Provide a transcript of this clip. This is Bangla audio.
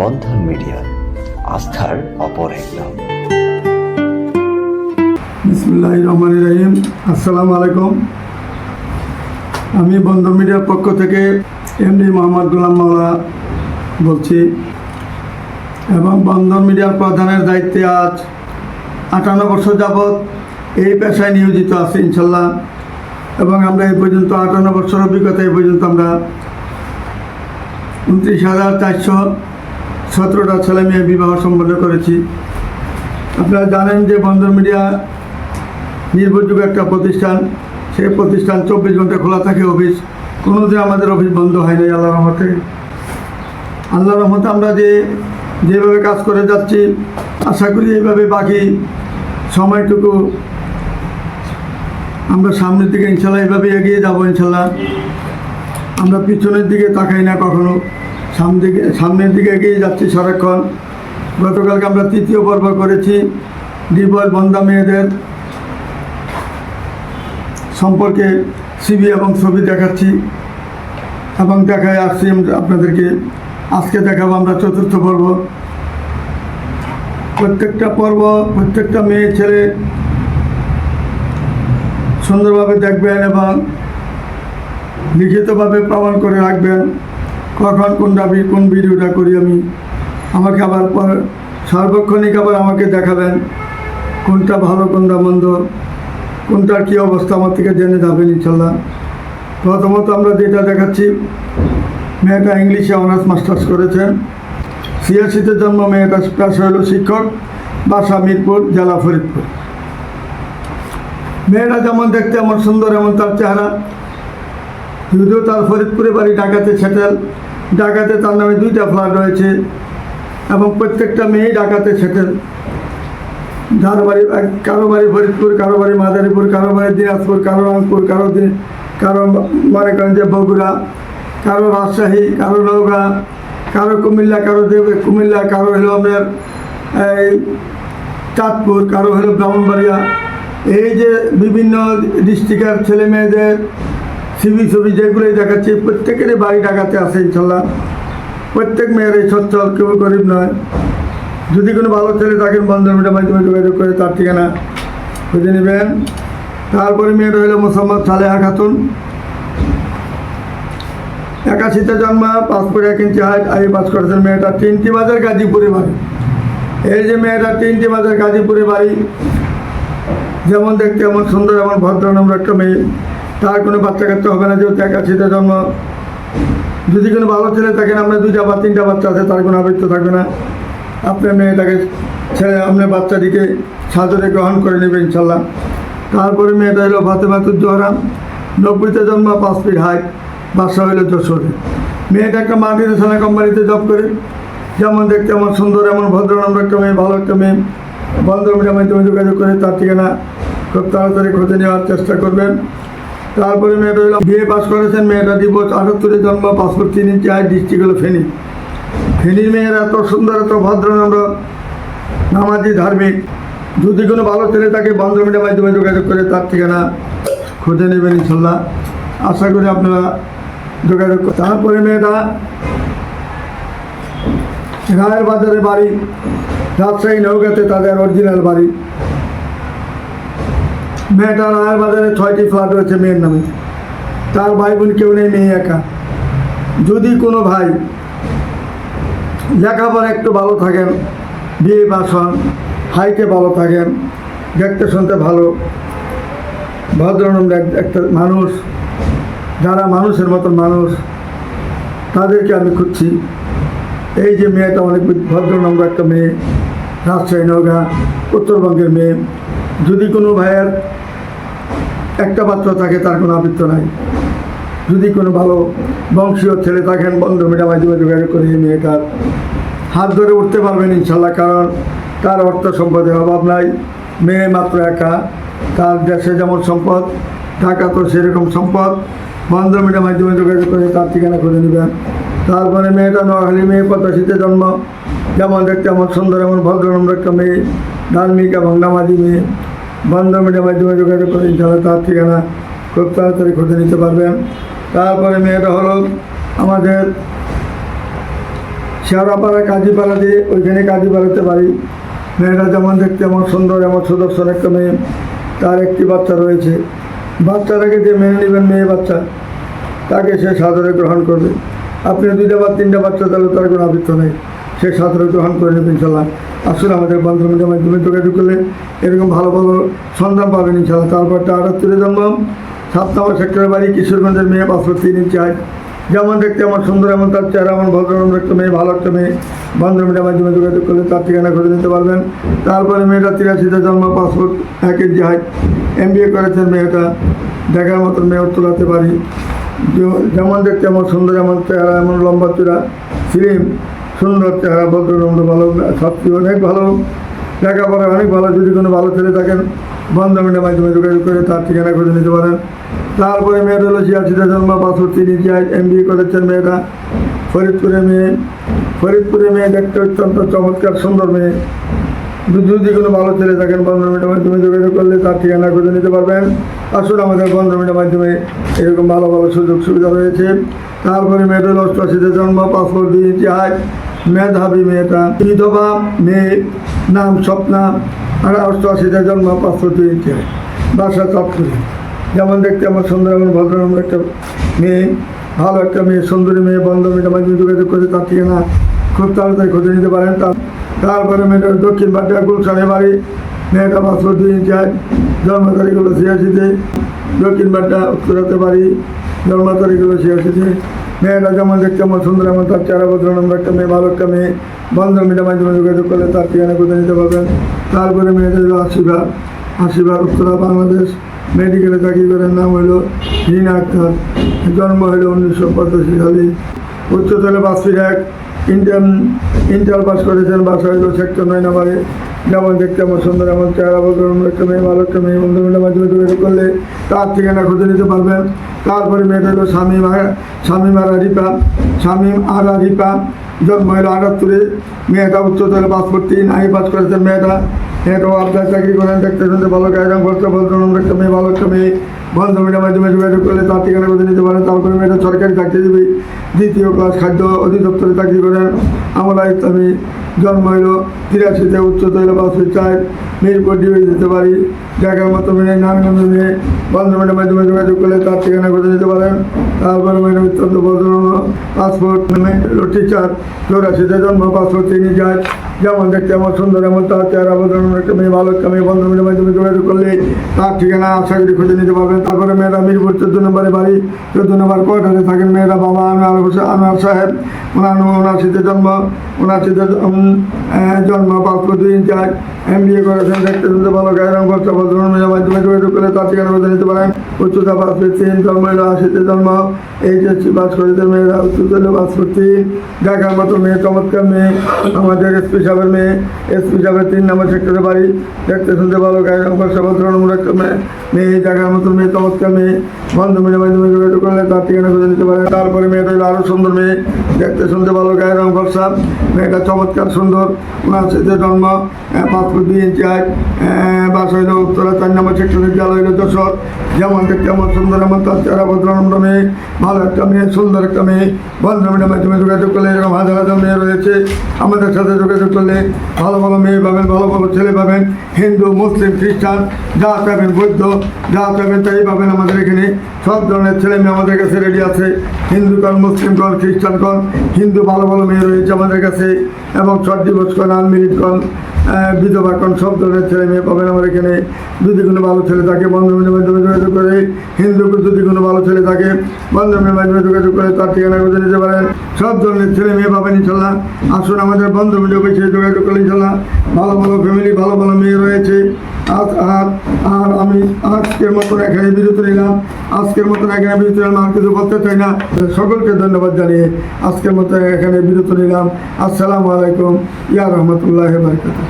বন্ধন মিডিয়া, আস্থার অপর এক নাম বিসমুল্লাহ রহমান রহিম। আসসালামু আলাইকুম। আমি বন্ধ মিডিয়ার পক্ষ থেকে এমডি মোহাম্মদ গুলাম মাওলা বলছি। এবং বন্ধন মিডিয়ার প্রধানের দায়িত্বে আজ আটান্ন বছর যাবৎ এই পেশায় নিয়োজিত আছি ইনশাল্লাহ এবং আমরা এই পর্যন্ত আটান্ন বছর অভিজ্ঞতা এই পর্যন্ত আমরা উনত্রিশ হাজার চারশো সতেরোটা ছেলে মেয়ে বিবাহ সম্পন্ন করেছি। আপনারা জানেন যে বন্ধন মিডিয়া নির্ভরযোগ্য একটা প্রতিষ্ঠান। সেই প্রতিষ্ঠান চব্বিশ ঘণ্টা খোলা থাকে অফিস। কোনোদিন আমাদের অফিস বন্ধ হয়নি আল্লাহ রহমতে। আল্লাহ রহমতে আমরা যে, যেভাবে কাজ করে যাচ্ছি, আশা করি এইভাবে বাকি সময়টুকু আমরা সামনের দিকে ইনশাল্লাহ এইভাবে এগিয়ে যাব ইনশাল্লাহ। আমরা পিছনের দিকে তাকাই না কখনো। সামনের দিকে সামনের দিকে এগিয়ে যাচ্ছি সারাক্ষণ। গতকালকে আমরা তৃতীয় পর্ব করেছি ডিবল বন্ধা মেয়েদের সম্পর্কে সিবি এবং ছবি দেখাচ্ছি এবং দেখায় আসছি আপনাদেরকে। আজকে দেখাবো আমরা চতুর্থ পর্ব। প্রত্যেকটা পর্ব, প্রত্যেকটা মেয়ে, ছেলে সুন্দরভাবে দেখবেন এবং লিখিতভাবে প্রমাণ করে রাখবেন। কখন কোন দাবি, কোন ভিডিওটা করি আমি? আমাকে আবার পর, সার্বক্ষণিক আবার আমাকে দেখাবেন, কোনটা ভালো, কোনটা মন্দ, কোনটার কী অবস্থা আমার থেকে জেনে যাবেন ইনশাল্লাহ। প্রথমত আমরা যেটা দেখাচ্ছি, মেয়েটা ইংলিশে অনার্স মাস্টার্স করেছেন। ছিয়াশিতে জন্ম, মেয়েটা পেশা হলো শিক্ষক, বাসা মিরপুর, জেলা ফরিদপুর। মেয়েটা যেমন দেখতে এমন সুন্দর, এমন তার চেহারা যদিও তার ফরিদপুরে বাড়ি, ঢাকাতে সেটেল। ঢাকাতে তার নামে দুইটা ফ্ল্যাট রয়েছে এবং প্রত্যেকটা মেয়েই ঢাকাতে সেটেল। যার বাড়ি কারও বাড়ি ফরিদপুর, কারও বাড়ি মাদারীপুর, কারও বাড়ি দিনাজপুর, কারও রংপুর, কারও দিন কারও মনে করেন যে বগুড়া, কারও রাজশাহী, কারও নৌকা কারও কুমিল্লা, কারও দেব, কুমিল্লা, কারও হলো আপনার এই চাঁদপুর, কারও হলো ব্রাহ্মণবাড়িয়া। এই যে বিভিন্ন ডিস্ট্রিক্টের ছেলে মেয়েদের সিবি ছবি যেগুলোই দেখাচ্ছি, প্রত্যেকেরই বাড়ি ঢাকাতে আছে ইনশাল্লাহ। প্রত্যেক মেয়ের এই সচ্ছল, কেউ গরিব নয়। যদি কোনো ভালো ছেলে থাকেন বন্ধন মিডিয়ার মাধ্যমে যোগাযোগ করে তার ঠিকানা খুঁজে নেবেন। তারপরে মেয়েটা হলো মোসাম্মদ সালেহা খাতুন। একাশিতে জন্ম, পাসপোর্ট এক ইঞ্চি হাইট আই পাস করেছেন মেয়েটা। তিনটি বাজার গাজীপুরে বাড়ি। এই যে মেয়েটা তিনটি বাজার গাজীপুরে বাড়ি, যেমন দেখতে এমন সুন্দর, এমন ভদ্র নম্র একটা মেয়ে। তার কোনো বাচ্চা কাচ্চা হবে না, যেহেতু একাশিতে জন্ম। যদি কোনো ভালো ছেলে থাকেন আপনার দুইটা বা তিনটা বাচ্চা আছে, তার কোনো আবৃত্ত থাকবে না। আপনার মেয়েটাকে ছেড়ে আপনার বাচ্চাটিকে সাদরে গ্রহণ করে নেবে ইনশাল্লাহ। তারপরে মেয়েটা হলো ফাতেমাতুর জোহরাম নব্বইতে জন্ম, পাঁচ ফিট হাইট বাসা হইল যশোরে। মেয়েটা একটা মাল্টিনেশনাল কোম্পানিতে জব করে। যেমন দেখতে এমন সুন্দর, এমন ভদ্র, নম্র একটা মেয়ে, ভালো একটা মেয়ে। বন্ধ মিডিয়ার মাধ্যমে যোগাযোগ করে, তার ঠিকানা খুব তাড়াতাড়ি খুঁজে নেওয়ার চেষ্টা করবেন। তারপরে মেয়েটা হলো বিএ পাস করেছেন, মেয়েটা দিবস আটাত্তরে জন্ম, পাসপোর্ট ইঞ্চি, হাইট ডিস্ট্রিক্ট হলো ফেনী। ফেনীর মেয়েরা এত সুন্দর, এত ভদ্র, নম্র, নামাজি, ধার্মিক। যদি কোনো ভালো ছেলে তাকে বন্ধ মিডিয়ার মাধ্যমে যোগাযোগ করে তার ঠিকানা খুঁজে নেবেন ইনশাল্লাহ। আশা করি আপনারা যোগাযোগ। তারপরে মেয়েটা রায়ের বাজারে বাড়ি, রাজশাহী নৌকাতে তাদের অরিজিনাল বাড়ি। মেয়েটা রায়ের বাজারে ছয়টি ফ্ল্যাট রয়েছে মেয়ের নামে। তার ভাই বোন কেউ নেই, মেয়ে একা। যদি কোনো ভাই লেখাপড়া একটু ভালো থাকেন, বিয়ে পাস হন হাইটে ভালো থাকেন, দেখতে শুনতে ভালো ভদ্রনম্র এক- একটা মানুষ, যারা মানুষের মতন মানুষ, তাদেরকে আমি খুঁজছি। এই যে মেয়েটা অনেক ভদ্রনম্র একটা মেয়ে, রাজশাহী নৌকা উত্তরবঙ্গের মেয়ে। যদি কোনো ভাইয়ের একটা বাচ্চা থাকে, তার কোনো আবৃত্ত নাই। যদি কোনো ভালো বংশীয় ছেলে থাকেন, বন্ধু মিডিয়া মাধ্যমে যোগাযোগ করে এই মেয়েটার হাত ধরে উঠতে পারবেন ইনশাল্লাহ, কারণ তার অর্থ সম্পদের অভাব নাই। মেয়ে মাত্র একা, তার দেশে যেমন সম্পদ, ঢাকা তো সেরকম সম্পদ। বন্ধ মিডিয়ার মাধ্যমে যোগাযোগ করে তার ঠিকানা করে নেবেন। তারপরে মেয়েটা নোয়াখালী মেয়ে, পঁচাশিতে জন্ম। যেমন দেখতে এমন সুন্দর, এমন ভদ্রনম্র একটা মেয়ে, ধার্মিক এবং নামাজি মেয়ে। বন্ধ মিডিয়ার মাধ্যমে যোগাযোগ করে ইনশাল্লাহ তার ঠিকানা খুব তাড়াতাড়ি খুঁজে নিতে পারবেন। তারপরে মেয়েটা হলো আমাদের শেওড়াপাড়া কাজীপাড়া দিয়ে ওইখানে কাজীপাড়াতে বাড়ি। মেয়েটা যেমন দেখতে এমন সুন্দর, এমন সুদর্শন একটা মেয়ে। তার একটি বাচ্চা রয়েছে। বাচ্চাটাকে যে মেনে নেবেন মেয়ে বাচ্চা, তাকে সে সাদরে গ্রহণ করবে। আপনি দুইটা বা তিনটা বাচ্চা তাহলে তার কোনো আবৃত্ত নেই। সে সাদরে গ্রহণ করে নেবেন ইনশাল্লাহ। আসলে আমাদের বান্ধবীদের মাধ্যমে যোগাযোগ করলে। এরকম ভালো ভালো সন্ধান পাবেন ইনশাল্লাহ। তারপরটা আটাত্তরে জন্ম সাত নম্বর সেক্টরের বাড়ি, কিশোরগঞ্জের মেয়ে, পাসপোর্ট তিন হাইট যেমন দেখতে আমার সুন্দর, এমন তার চেহারা, এমন ভদ্রনম্র একটা মেয়ে, ভালো একটা মেয়ে। বান্ধবীদের মাধ্যমে যোগাযোগ করলে, তার ঠিকানা করে নিতে পারবেন। তারপরে মেয়েটা তিরাশিতে জন্ম, পাসপোর্ট এক inch height M B A করেছেন মেয়েটা। দেখার মতন মেয়ে তোলাতে পারি যেমন দেখতে এমন সুন্দর, এমন চেহারা, এমন লম্বা চূড়া। স্লিম সুন্দর চেহারা ভদ্রনম্র ভালো সত্যি অনেক ভালো। লেখাপড়া অনেক ভালো, যদি কোনো ভালো ছেলে থাকেন বন্ধমিনের মাধ্যমে যোগাযোগ করে তার ঠিকানা খুঁজে নিতে পারেন। তারপরে মেয়েটা হলো ছিয়াশিতে জন্ম পাঁচশো তিন এম বি করেছেন মেয়েটা। ফরিদপুরে মেয়ে ফরিদপুরে মেয়ে দেখতে অত্যন্ত চমৎকার, সুন্দর মেয়ে। যদি কোনো ভালো ছেলে থাকেন বন্ধমিনের মাধ্যমে যোগাযোগ করলে তার ঠিকানা খুঁজে নিতে পারবেন। আসলে আমাদের বন্ধমিনের মাধ্যমে এরকম ভালো ভালো সুযোগ সুবিধা রয়েছে। তারপরে মেয়েটা হলো অষ্টআশিতে জন্ম পাসপোর্ট দুই ইতিহাস মেধাবী মেয়েটা, বিধবা মেয়ে, নাম স্বপ্না, আর অষ্টআশিতে জন্ম পাঁচশো ইতিহাস বাসা চটপুরি যেমন দেখতে আমার সুন্দর এমন ভদ্রনম্র একটা মেয়ে, ভালো একটা মেয়ে, সুন্দরী মেয়ে, বন্ধ মেয়েটা মাধ্যমে যোগাযোগ করে, তার ঠিকানা খুব তাড়াতাড়ি খুঁজে নিতে পারেন। তার, তারপরে মেয়েটা দক্ষিণ বাটিয়া গুলশানে বাড়ি, মেয়েটা পাঁচশো দুই ইঞ্চার জন্ম তারিখ হলো ছিয়াশিতে। দক্ষিণ বাড্ডা উত্তরাতে বাড়ি, জন্ম তারিখ হলো ছিয়াশিতে। মেয়েটা যেমন দেখতে আমার সুন্দর এমন তার চারা বছর নম্বর একটা মেয়ে, ভালো একটা মেয়ে। বন্ধ মেয়েটা মাধ্যমে যোগাযোগ করলে তার ঠিকানা করে নিতে পারবেন। তারপরে মেয়েদের আশীর্বাদ। আশীর্বাদ উত্তরা, বাংলাদেশ। মেডিকেলে চাকরি করার নাম হলো হিনা আক্তার। জন্ম হলো উনিশশো পঁচাশি সালে। উচ্চতলে পাঁচ এক ইন্টার ইন্টার পাস করেছেন বাসা হলো সেক্টর নয় নাম্বারে যেমন দেখতে আমার সুন্দর এমন চেহারা বদল একটা মেয়ে, ভালো একটা মেয়ে, বন্ধু মিলে মাধ্যমে যোগাযোগ করলে তার থেকে না খুঁজে নিতে পারবেন। তারপরে মেয়েটা হলো স্বামী স্বামী মারা রিপা স্বামী আরা রিপা জন্ম হলো আটাত্তরে। মেয়েটা উচ্চতর পাসপোর্ট তিন আই পাস করেছেন মেয়েটা। মেয়েটাও আপনার চাকরি করেন দেখতে শুনতে ভালো গায়রং করতে বলতে একটা মেয়ে, ভালো একটা মেয়ে। বান্ধবীর মাধ্যমে যোগাযোগ করলে তার ঠিকানা খুঁজে নিতে পারেন তারপরে মেয়েটা সরকারি চাকরিজীবী দ্বিতীয় ক্লাস খাদ্য অধিদপ্তরে চাকরি করেন আমলা ইসলামী জন্ম হইল, তিরাশিতে উচ্চতা হইল পাঁচশো চার মিরপুর ডিবি যেতে পারি জায়গার মতো মেয়ে নাম মেয়ে বন্ধমিটার মাধ্যমে যোগাযোগ করলে তার ঠিকানা খুঁজে নিতে পারেন। তারপরে মেয়েটা অত্যন্ত ভদ্র পাসপোর্ট টিচার চৌরাশিতে জন্ম পাসপোর্ট তিনি যায়। যেমন দেখতে এমন সুন্দর এমন তার চেহারা বদলানো একটা মেয়ে ভালো একটা মেয়ে বন্ধমিটার মাধ্যমে যোগাযোগ করলে তার ঠিকানা আশা করি খুঁজে নিতে পারবেন। তারপরে মেয়েরা মিরপুর চোদ্দ নম্বরে বাড়ি চোদ্দ নম্বর কোয়ার্টারে থাকেন মেয়েরা বাবা আনোয়ার হোসেন আনোয়ার সাহেব। ওনার উনাশিতে জন্ম ওনার আহ, জন্ম পাসপোর্ট দুই ইঞ্চার এম বি এ করেছেন দেখতে শুনতে ভালো গায়ের বর্ষা ভদ্রন মেয়ের মাধ্যমে যোগাযোগ করলে তার ঠিকানা খুঁজে নিতে পারেন। উচ্চতা পাসপোর্ট তিন জন্ম হলো আশিতে জন্ম। এইচএসসি পাস করেছে মেয়েরা, উচ্চতা হলো পাসপোর্ট তিন। দেখার মতো মেয়ে, চমৎকার মেয়ে, আমাদের এসপি সাহেবের মেয়ে। এসপি সাহেবের তিন নম্বর সেক্টরে বাড়ি। দেখতে শুনতে ভালো গায়ের বর্ষা ভদ্রন একটা মেয়ে। মেয়ে, দেখার মতো মেয়ে, চমৎকার মেয়ে। বন্ধু মেয়ের মাধ্যমে যোগাযোগ করলে তার ঠিকানা খুঁজে নিতে পারে তারপরে মেয়েটা হলো আরও সুন্দর মেয়ে। দেখতে শুনতে ভালো গায়ের রং মেয়েটা চমৎকার, সুন্দর। ওনার জন্ম। পাসপোর্ট চার নম্বর যেমন সুন্দর তার মেয়ে ভালো একটা মেয়ে সুন্দর একটা মেয়ে মাধ্যমে যোগাযোগ করলে এরকম মেয়ে রয়েছে। আমাদের সাথে যোগাযোগ করলে ভালো ভালো মেয়ে পাবেন ভালো ভালো ছেলে পাবেন হিন্দু মুসলিম খ্রিস্টান যা পাবেন বৌদ্ধ যা পাবেন তাই পাবেন আমাদের এখানে। সব ধরনের ছেলে মেয়ে আমাদের কাছে রেডি আছে। হিন্দু কন মুসলিম কন হিন্দু ভালো ভালো মেয়ে রয়েছে আমাদের কাছে। এবং শর্ট ডিভোর্স কন আনমিরিড কন আহ, বিধবা কন সব ধরনের ছেলে মেয়ে পাবেন। আমার এখানে যদি কোনো ভালো ছেলে থাকে বন্ধুবান্ধবের মাধ্যমে যোগাযোগ করে হিন্দু যদি কোনো ভালো ছেলে থাকে বন্ধুমিনের মাধ্যমে যোগাযোগ করে, তার ঠিকানা খুঁজে নিতে পারেন। সব ধরনের ছেলে মেয়ে পাবেন ইনশাল্লাহ। আসুন আমাদের বন্ধু মিলে অফিসে যোগাযোগ করলে ইনশাল্লাহ ভালো ভালো ফ্যামিলি ভালো ভালো মেয়ে রয়েছে। আজ আর আর আমি আজকের মতন এখানে বিরত নিলাম আজকের মতন এখানে বিরত নিলাম আর কিছু বলতে চাই না। সকলকে ধন্যবাদ জানিয়ে আজকের মতো এখানে বিরত নিলাম আসসালামু আলাইকুম। ইয়া রহমতুল্লাহ বারকাতুহ।